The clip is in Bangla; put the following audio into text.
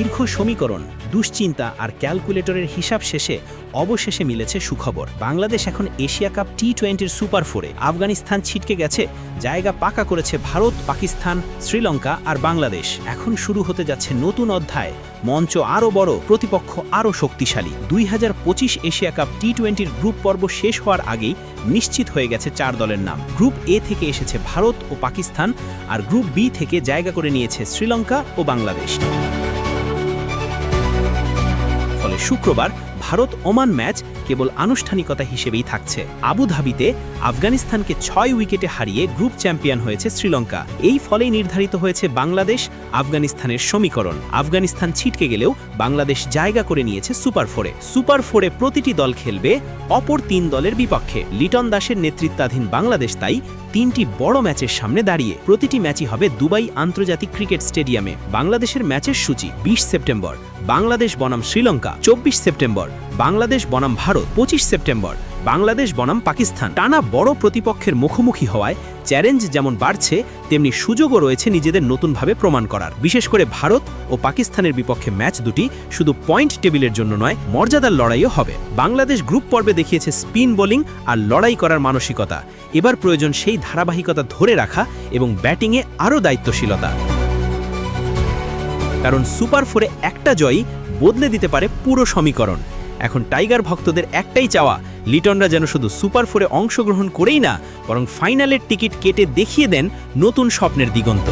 দীর্ঘ সমীকরণ, দুশ্চিন্তা আর ক্যালকুলেটরের হিসাব শেষে অবশেষে মিলেছে সুখবর। বাংলাদেশ এখন এশিয়া কাপ টি টোয়েন্টির সুপার ফোরে। আফগানিস্তান ছিটকে গেছে, জায়গা পাকা করেছে ভারত, পাকিস্তান, শ্রীলঙ্কা আর বাংলাদেশ। এখন শুরু হতে যাচ্ছে নতুন অধ্যায়। মঞ্চ আরও বড়, প্রতিপক্ষ আরও শক্তিশালী। দুই হাজার পঁচিশ এশিয়া কাপ টি টোয়েন্টির গ্রুপ পর্ব শেষ হওয়ার আগেই নিশ্চিত হয়ে গেছে চার দলের নাম। গ্রুপ এ থেকে এসেছে ভারত ও পাকিস্তান, আর গ্রুপ বি থেকে জায়গা করে নিয়েছে শ্রীলঙ্কা ও বাংলাদেশ। শুক্রবার ভারত ওমান ম্যাচ কেবল আনুষ্ঠানিকতা হিসেবেই থাকছে। আবুধাবিতে আফগানিস্তানকে ছয় উইকেটে হারিয়ে গ্রুপ চ্যাম্পিয়ন হয়েছে শ্রীলঙ্কা। এই ফলেই নির্ধারিত হয়েছে বাংলাদেশ আফগানিস্তানের সমীকরণ। আফগানিস্তান ছিটকে গেলেও বাংলাদেশ জায়গা করে নিয়েছে সুপার ফোরে। সুপার ফোরে প্রতিটি দল খেলবে অপর তিন দলের বিপক্ষে। লিটন দাসের নেতৃত্বাধীন বাংলাদেশ তাই তিনটি বড় ম্যাচের সামনে দাঁড়িয়ে। প্রতিটি ম্যাচই হবে দুবাই আন্তর্জাতিক ক্রিকেট স্টেডিয়ামে। বাংলাদেশের ম্যাচের সূচি বিশ সেপ্টেম্বর। বাংলাদেশ বনাম শ্রীলঙ্কা চব্বিশ সেপ্টেম্বর। বাংলাদেশ বনাম ভারত, পঁচিশ সেপ্টেম্বর, বাংলাদেশ বনাম পাকিস্তান। টানা বড় প্রতিপক্ষের মুখোমুখি হওয়ায় চ্যালেঞ্জ যেমন বাড়ছে, তেমনি সুযোগও রয়েছে নিজেদের নতুনভাবে প্রমাণ করার। বিশেষ করে ভারত ও পাকিস্তানের বিপক্ষে ম্যাচ দুটি শুধু পয়েন্ট টেবিলের জন্য নয়, মর্যাদার লড়াইও হবে। বাংলাদেশ গ্রুপ পর্বে দেখিয়েছে স্পিন বোলিং আর লড়াই করার মানসিকতা। এবার প্রয়োজন সেই ধারাবাহিকতা ধরে রাখা এবং ব্যাটিংয়ে আরও দায়িত্বশীলতা। কারণ সুপার ফোরে একটা জয়ই বদলে দিতে পারে পুরো সমীকরণ। এখন টাইগার ভক্তদের একটাই চাওয়া, লিটনরা যেন শুধু সুপার ফোরে অংশগ্রহণ করেই না, বরং ফাইনালের টিকিট কেটে দেখিয়ে দেন নতুন স্বপ্নের দিগন্ত।